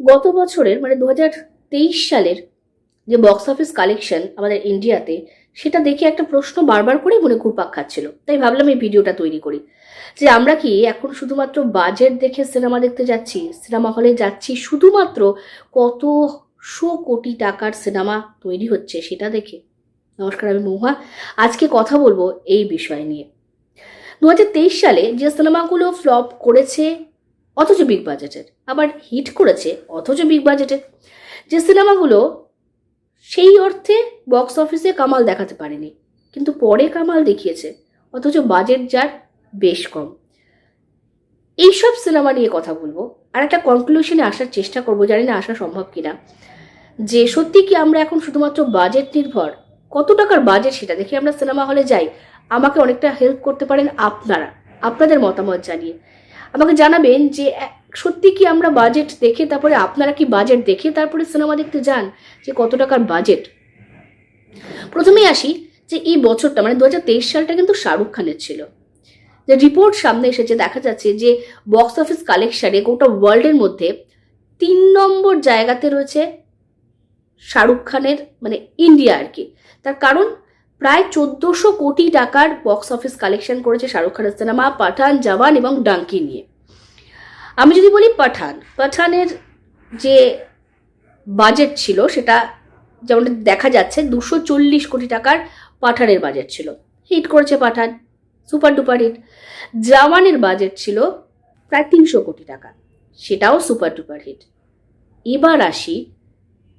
গত বছরের মানে দু হাজার তেইশ সালের যে বক্স অফিস কালেকশন আমাদের ইন্ডিয়াতে সেটা দেখে একটা প্রশ্ন বারবার করেই মনে ঘুরপাক খাচ্ছিল। তাই ভাবলাম এই ভিডিওটা তৈরি করি। যে আমরা কি এখন শুধুমাত্র বাজেট দেখে সিনেমা দেখতে যাচ্ছি সিনেমা হলে যাচ্ছি, শুধুমাত্র কত শো কোটি টাকার সিনেমা তৈরি হচ্ছে সেটা দেখে? নমস্কার, আমি মহুয়া। আজকে কথা বলব এই বিষয় নিয়ে। দু হাজার তেইশ সালে যে সিনেমাগুলো ফ্লপ করেছে অথচ বিগ বাজেটের আবার হিট করেছে অথচ বিগ বাজেটের যে সিনেমাগুলো সেই অর্থে বক্স অফিসে কামাল দেখাতে পারেনি, কিন্তু পরে কামাল দেখিয়েছে, অথচ বাজেট যার বেশ কম। এইসব সিনেমা নিয়ে কথা বলব, আর একটা কনক্লুশনে আসার চেষ্টা করব, জানি না আসা সম্ভব কিনা। যে সত্যি কি আমরা এখন শুধুমাত্র বাজেট নির্ভর? কত টাকার বাজেট সেটা দেখে আমরা সিনেমা হলে যাই? আমাকে অনেকটা হেল্প করতে পারেন আপনারা, আপনাদের মতামত জানিয়ে। আমাকে জানাবেন যে সত্যি কি আমরা বাজেট দেখে তারপরে আপনারা কি বাজেট দেখে তারপরে সিনেমা দেখতে যান? যে কত টাকার বাজেট প্রথমেই আসি যে, এই বছরটা মানে দু হাজার তেইশ সালটা কিন্তু শাহরুখ খানের ছিল। যে রিপোর্ট সামনে এসেছে, দেখা যাচ্ছে যে বক্স অফিস কালেকশনে গোটা ওয়ার্ল্ডের মধ্যে তিন নম্বর জায়গাতে রয়েছে শাহরুখ খানের মানে ইন্ডিয়া আর কি। তার কারণ প্রায় চোদ্দোশো কোটি টাকার বক্স অফিস কালেকশন করেছে শাহরুখ খানের সিনেমা পাঠান, জওয়ান এবং ডাঙ্কি নিয়ে। আমি যদি বলি পাঠান, পাঠানের যে বাজেট ছিল সেটা যেমন দেখা যাচ্ছে দুশো চল্লিশ কোটি টাকার পাঠানের বাজেট ছিল। হিট করেছে পাঠান সুপার ডুপার হিট জাওয়ানের বাজেট ছিল প্রায় তিনশো কোটি টাকা, সেটাও সুপার ডুপার হিট এবার আসি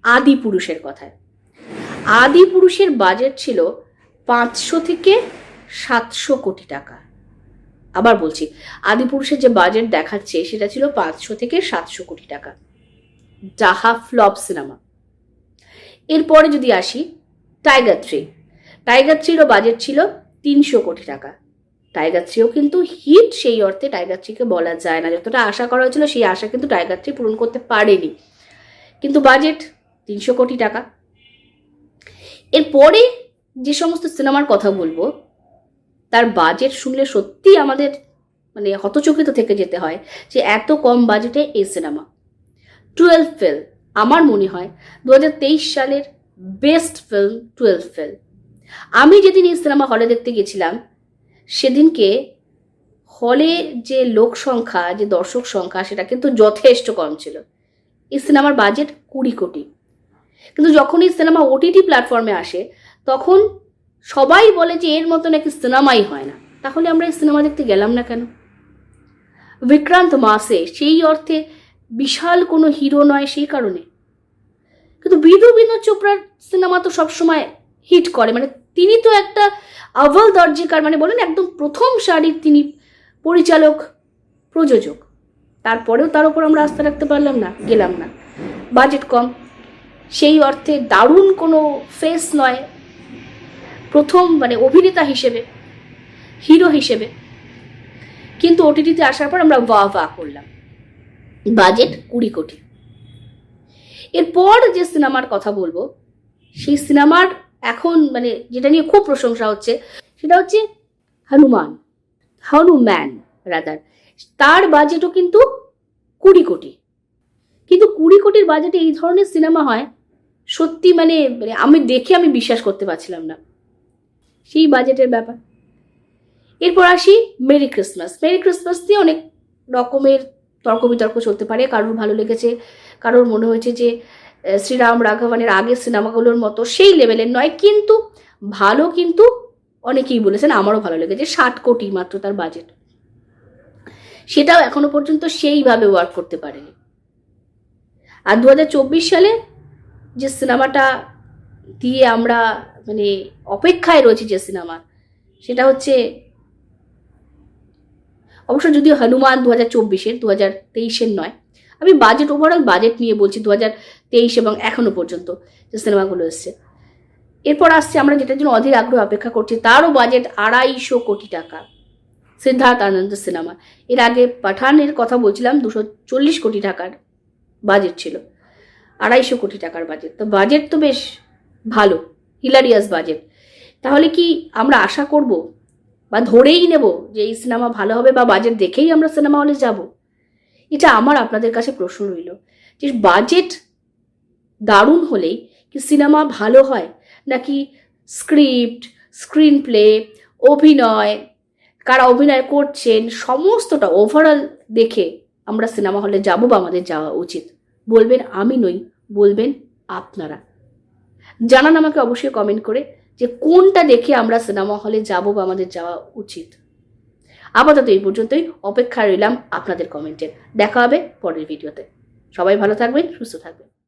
আদি পুরুষের কথায়। আদি পুরুষের বাজেট ছিল পাঁচশো থেকে সাতশো কোটি টাকা। আবার বলছি, আদিপুরুষের যে বাজেট দেখাচ্ছে সেটা ছিল পাঁচশো থেকে সাতশো কোটি টাকা। ডাহা ফ্লপ সিনেমা। এরপরে যদি আসি, টাইগার থ্রি। টাইগার থ্রিরও বাজেট ছিল তিনশো কোটি টাকা। টাইগার থ্রিও কিন্তু হিট সেই অর্থে টাইগার থ্রিকে বলা যায় না। যতটা আশা করা হয়েছিল সেই আশা কিন্তু টাইগার থ্রি পূরণ করতে পারেনি। কিন্তু বাজেট তিনশো কোটি টাকা। এরপরে যে সমস্ত সিনেমার কথা বলব, তার বাজেট শুনলে সত্যি আমাদের মানে হতচকিত থেকে যেতে হয় যে এত কম বাজেটে এই সিনেমা। টুয়েলভ ফেল আমার মনে হয় দু হাজার তেইশ সালের বেস্ট ফিল্ম টুয়েলভ ফেল আমি যেদিন এই সিনেমা হলে দেখতে গেছিলাম সেদিনকে হলে যে লোক সংখ্যা, যে দর্শক সংখ্যা, সেটা কিন্তু যথেষ্ট কম ছিল। এই সিনেমার বাজেট কুড়ি কোটি। কিন্তু যখন এই সিনেমা ওটিটি প্ল্যাটফর্মে আসে তখন সবাই বলে যে এর মতো নাকি সিনেমাই হয় না। তাহলে আমরা এই সিনেমা দেখতে গেলাম না কেন? বিক্রান্ত মাসে সেই অর্থে বিশাল কোনো হিরো নয় সেই কারণে। কিন্তু বিধু বিনোদ চোপড়ার সিনেমা তো সবসময় হিট করে। মানে তিনি তো একটা আভল দর্জিকার মানে বলেন একদম প্রথম সারির তিনি পরিচালক, প্রযোজক। তারপরেও তার উপর আমরা আস্থা রাখতে পারলাম না, গেলাম না। বাজেট কম। সেই অর্থে দারুণ কোনো ফেস নয়। প্রথম মানে অভিনেতা হিসেবে, হিরো হিসেবে। কিন্তু ওটিটিতে আসার পর আমরা ওয়া ওয়া করলাম। বাজেট কুড়ি কোটি। এরপর যে সিনেমার কথা বলব, সেই সিনেমার এখন মানে যেটা নিয়ে খুব প্রশংসা হচ্ছে, সেটা হচ্ছে হনুমান হনুম্যান রাদার তার বাজেটও কিন্তু কুড়ি কোটি। কিন্তু কুড়ি কোটির বাজেটে এই ধরনের সিনেমা হয়, সত্যি মানে মানে আমি দেখে আমি বিশ্বাস করতে পারছিলাম না। সেই বাজেটের ব্যাপার। এরপর আসি মেরি ক্রিসমাস। মেরি ক্রিসমাস নিয়ে অনেক রকমের তর্ক বিতর্ক চলতে পারে, কারোর ভালো লেগেছে, কারোর মনে হয়েছে যে শ্রীরাম রাঘবানের আগের সিনেমাগুলোর মতো সেই লেভেলের নয়, কিন্তু ভালো কিন্তু অনেকেই বলেছেন আমারও ভালো লেগেছে, ষাট কোটি মাত্র তার বাজেট। সেটাও এখনও পর্যন্ত সেইভাবে ওয়ার্ক করতে পারেনি। আর দু হাজার চব্বিশ সালে যে সিনেমাটা দিয়ে আমরা মানে অপেক্ষায় রয়েছি যে সিনেমা, সেটা হচ্ছে অবশ্য যদিও হনুমান দু হাজার চব্বিশের দু হাজার তেইশের নয়, আমি বাজেট ওভারঅল বাজেট নিয়ে বলছি দু হাজার তেইশ এবং এখনও পর্যন্ত যে সিনেমাগুলো এসছে। এরপর আসছে আমরা যেটার জন্য অধীর আগ্রহ অপেক্ষা করছি, তারও বাজেট আড়াইশো কোটি টাকা, সিদ্ধার্থ আনন্দ সিনেমা। এর আগে পাঠানের কথা বলছিলাম, দুশো চল্লিশ কোটি টাকার বাজেট ছিল, আড়াইশো কোটি টাকার বাজেট তো বাজেট তো বেশ ভালো হিলারিয়াস বাজেট তাহলে কি আমরা আশা করব বা ধরেই নেব যে এই সিনেমা ভালো হবে বা বাজেট দেখেই আমরা সিনেমা হলে যাব? এটা আমার আপনাদের কাছে প্রশ্ন রইল যে বাজেট দারুণ হলেই কি সিনেমা ভালো হয় নাকি স্ক্রিপ্ট স্ক্রিন প্লে অভিনয়, কারা অভিনয় করছেন, সমস্তটা ওভারঅল দেখে আমরা সিনেমা হলে যাব বা আমাদের যাওয়া উচিত। বলবেন আমি নই, বলবেন আপনারা। জানান আমাকে অবশ্যই কমেন্ট করে যে কোনটা দেখে আমরা সিনেমা হলে যাব বা আমাদের যাওয়া উচিত। আপাতত এই পর্যন্তই অপেক্ষা রইলাম আপনাদের কমেন্টের দেখা হবে পরের ভিডিওতে সবাই ভালো থাকবেন, সুস্থ থাকবেন।